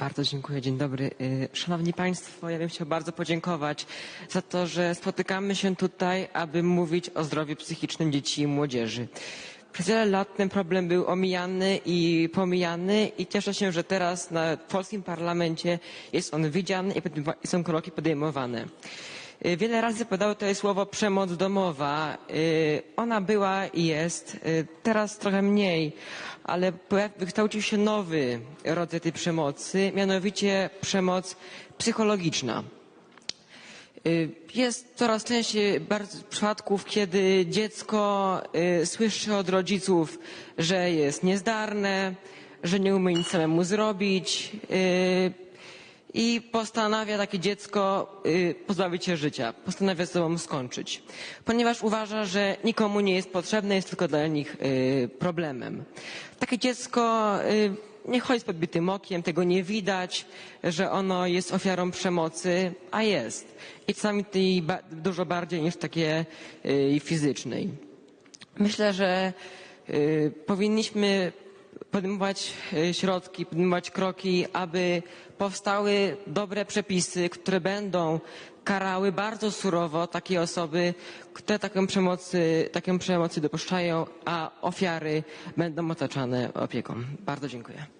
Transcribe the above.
Bardzo dziękuję, dzień dobry. Y, Szanowni Państwo, ja bym chciał bardzo podziękować za to, że spotykamy się tutaj, aby mówić o zdrowiu psychicznym dzieci i młodzieży. Przez wiele lat ten problem był omijany i pomijany i cieszę się, że teraz na polskim parlamencie jest on widziany i są kroki podejmowane. Y, Wiele razy padało tutaj słowo przemoc domowa. Y, Ona była i jest, y, teraz trochę mniej, ale wykształcił się nowy rodzaj tej przemocy, mianowicie przemoc psychologiczna. Jest coraz częściej przypadków, kiedy dziecko słyszy od rodziców, że jest niezdarne, że nie umie nic samemu zrobić i postanawia takie dziecko y, pozbawić się życia, postanawia z sobą skończyć, ponieważ uważa, że nikomu nie jest potrzebne, jest tylko dla nich y, problemem. Takie dziecko y, nie chodzi z podbitym okiem, tego nie widać, że ono jest ofiarą przemocy, a jest. I czasami tej ba- dużo bardziej niż takiej y, fizycznej. Myślę, że powinniśmy podejmować y, środki, podejmować kroki, aby powstały dobre przepisy, które będą karały bardzo surowo takie osoby, które taką przemocy, taką przemocy dopuszczają, a ofiary będą otaczane opieką. Bardzo dziękuję.